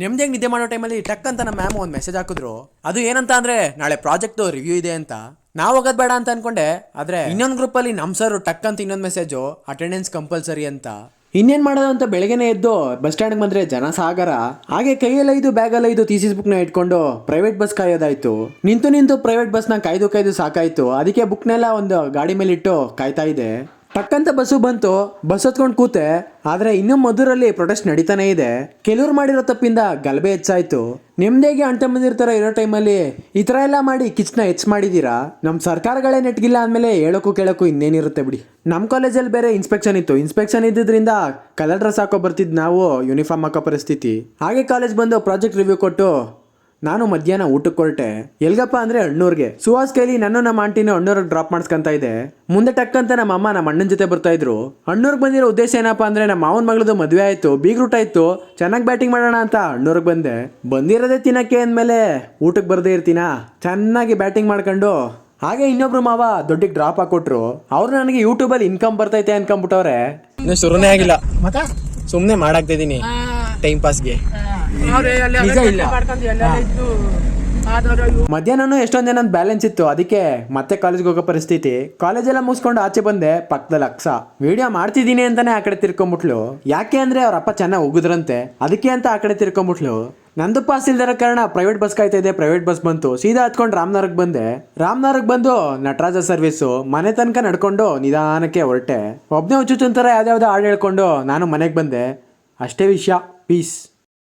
ನೆಮ್ಮದಿಯಾಗಿ ನಿದ್ದೆ ಮಾಡೋ ಟೈಮಲ್ಲಿ ಟಕ್ ಅಂತ ನಮ್ಮ ಮ್ಯಾಮ್ ಒಂದು ಮೆಸೇಜ್ ಹಾಕಿದ್ರು. ಅದು ಏನಂತ ಅಂದರೆ, ನಾಳೆ ಪ್ರಾಜೆಕ್ಟ್ ರಿವ್ಯೂ ಇದೆ ಅಂತ. ನಾವು ಹೋಗೋದು ಬೇಡ ಅಂತ ಅನ್ಕೊಂಡೆ, ಆದ್ರೆ ಇನ್ನೊಂದು ಗ್ರೂಪಲ್ಲಿ ನಮ್ಮ ಸರ್ ಟಕ್ ಅಂತ ಇನ್ನೊಂದು ಮೆಸೇಜು ಅಟೆಂಡೆನ್ಸ್ ಕಂಪಲ್ಸರಿ ಅಂತ. ಇನ್ನೇನ್ ಮಾಡೋದು ಅಂತ ಬೆಳಗ್ಗೆನೆ ಎದ್ದು ಬಸ್ ಸ್ಟ್ಯಾಂಡ್ಗೆ ಬಂದರೆ ಜನ ಸಾಗರ ಹಾಗೆ ಕೈಯಲ್ಲಿ ಐದು ಬ್ಯಾಗಲ್ಲಿ ಐದು ಥೀಸಿಸ್ ಬುಕ್ನ ಇಟ್ಕೊಂಡು ಪ್ರೈವೇಟ್ ಬಸ್ ಕಾಯೋದಾಯ್ತು. ನಿಂತು ನಿಂತು ಪ್ರೈವೇಟ್ ಬಸ್ನ ಕಾಯ್ದು ಕಾಯ್ದು ಸಾಕಾಯ್ತು. ಅದಕ್ಕೆ ಬುಕ್ನೆಲ್ಲ ಒಂದು ಗಾಡಿ ಮೇಲೆ ಇಟ್ಟು ಕಾಯ್ತಾ ಇದೆ. ಟಕ್ಕಂತ ಬಸ್ಸು ಬಂತು, ಬಸ್ ಹತ್ಕೊಂಡು ಕೂತೆ, ಆದ್ರೆ ಇನ್ನೂ ಮಧುರಲ್ಲಿ ಪ್ರೊಟೆಸ್ಟ್ ನಡೀತಾನೆ ಇದೆ. ಕೆಲವ್ರು ಮಾಡಿರೋ ತಪ್ಪಿಂದ ಗಲಭೆ ಹೆಚ್ಚಾಯ್ತು. ನಿಮ್ದೇಗೆ ಅಂಟ ಬಂದಿರ್ತಾರ ಇರೋ ಟೈಮಲ್ಲಿ ಈ ಥರ ಎಲ್ಲ ಮಾಡಿ ಕಿಚ್ನ ಹೆಚ್ಚು ಮಾಡಿದ್ದೀರಾ ನಮ್ಮ ಸರ್ಕಾರಗಳೇ ನೆಟ್ಗಿಲ್ಲ ಅಂದಮೇಲೆ ಹೇಳೋಕ್ಕೂ ಕೇಳೋಕ್ಕೂ ಇನ್ನೇನಿರುತ್ತೆ ಬಿಡಿ. ನಮ್ಮ ಕಾಲೇಜಲ್ಲಿ ಬೇರೆ ಇನ್ಸ್ಪೆಕ್ಷನ್ ಇತ್ತು. ಇನ್ಸ್ಪೆಕ್ಷನ್ ಇದ್ದಿದ್ರಿಂದ ಕಲರ್ ಡ್ರೆಸ್ ಹಾಕೋ ಬರ್ತಿದ್ ನಾವು ಯೂನಿಫಾರ್ಮ್ ಹಾಕೋ ಪರಿಸ್ಥಿತಿ. ಹಾಗೆ ಕಾಲೇಜ್ ಬಂದು ಪ್ರಾಜೆಕ್ಟ್ ರಿವ್ಯೂ ಕೊಟ್ಟು ನಾನು ಮಧ್ಯಾಹ್ನ ಊಟಕ್ಕೆ ಹೊರಟೆ. ಎಲ್ಗಪ್ಪ ಅಂದ್ರೆ ಅಣ್ಣೂರ್ಗೆ. ಸುಹಾಸ್ ಕೈಲಿ ನಾನು ನಮ್ಮ ಆಂಟಿನ ಅಣ್ಣೂರ್ಗೆ ಡ್ರಾಪ್ ಮಾಡ್ಸ್ಕೊಂತ ಇದೆ. ಮುಂದೆ ಟಕ್ಕಂತ ನಮ್ಮ ಅಮ್ಮ ನಮ್ಮ ಅಣ್ಣನ ಜೊತೆ ಬರ್ತಾ ಇದ್ರು. ಅಣ್ಣೂರ್ಗೆ ಬಂದಿರೋ ಉದ್ದೇಶ ಏನಪ್ಪ ಅಂದ್ರೆ ನಮ್ಮ ಮಾವನ ಮಗಳದು ಮದುವೆ ಆಯ್ತು ಬೀಗ್ ರೂಟ್ ಆಯ್ತು ಚೆನ್ನಾಗಿ ಬ್ಯಾಟಿಂಗ್ ಮಾಡೋಣ ಅಂತ ಅಣ್ಣೂರ್ಗೆ ಬಂದೆ. ಬಂದಿರೋದೇ ತಿನ್ನಕ್ಕೆ ಅಂದಮೇಲೆ ಊಟಕ್ಕೆ ಬರದೇ ಇರ್ತೀನಾ? ಚೆನ್ನಾಗಿ ಬ್ಯಾಟಿಂಗ್ ಮಾಡ್ಕೊಂಡು. ಹಾಗೆ ಇನ್ನೊಬ್ರು ಮಾವ ದೊಡ್ಡಿಗೆ ಡ್ರಾಪ್ ಹಾಕೊಟ್ರು ಅವ್ರು ನನಗೆ ಯೂಟ್ಯೂಬಲ್ಲಿ ಇನ್ಕಮ್ ಬರ್ತೈತೆ ಅನ್ಕೊಂಬಿಟ್ಟವ್ರೆ ಇನ್ನು ಶುರುನೇ ಆಗಿಲ್ಲ. ಮತ್ತೆ? ಸುಮ್ಮನೆ ಮಾಡಾಕ್ತಿದ್ದೀನಿ. ಟೈಮ್ ಪಾಸ್ಗೆ ಮಧ್ಯಾಹ್ನ ಎಷ್ಟೊಂದು ಏನೊಂದು ಬ್ಯಾಲೆನ್ಸ್ ಇತ್ತು. ಅದಕ್ಕೆ ಮತ್ತೆ ಕಾಲೇಜ್ಗೆ ಹೋಗೋ ಪರಿಸ್ಥಿತಿ. ಕಾಲೇಜೆಲ್ಲ ಮುಗಿಸ್ಕೊಂಡು ಆಚೆ ಬಂದೆ ಪಕ್ಕದಲ್ಲಿ ಅಕ್ಸ. ವಿಡಿಯೋ ಮಾಡ್ತಿದ್ದೀನಿ ಅಂತಾನೆ ಆ ಕಡೆ ತಿರ್ಕೊಂಬಿಟ್ಲು. ಯಾಕೆ ಅಂದ್ರೆ ಅವ್ರ ಅಪ್ಪ ಚೆನ್ನಾಗಿ ಹೋಗುದ್ರಂತೆ ಅದಕ್ಕೆ ಅಂತ ಆ ಕಡೆ ತಿರ್ಕೊಂಬಿಟ್ಲು. ನಂದು ಪಾಸ್ ಇಲ್ದಿರೋ ಕಾರಣ ಪ್ರೈವೇಟ್ ಬಸ್ ಕಾಯ್ತಾ ಇದೆ ಪ್ರೈವೇಟ್ ಬಸ್ ಬಂತು. ಸೀದಾ ಹತ್ಕೊಂಡು ರಾಮನಗರಕ್ಕೆ ಬಂದೆ. ರಾಮನಗರಕ್ಕೆ ಬಂದು ನಟರಾಜ ಸರ್ವಿಸ್ ಮನೆ ತನಕ ನಡ್ಕೊಂಡು ನಿಧಾನಕ್ಕೆ ಹೊರಟೆ. ಒಬ್ಬನೇ ಹುಚ್ಚುಚ್ಚೊಂಥರ ಯಾವ್ದಾವ್ದು ಹಾಡು ಹೇಳ್ಕೊಂಡು ನಾನು ಮನೆಗೆ ಬಂದೆ. ಅಷ್ಟೇ ವಿಷಯ. ಪೀಸ್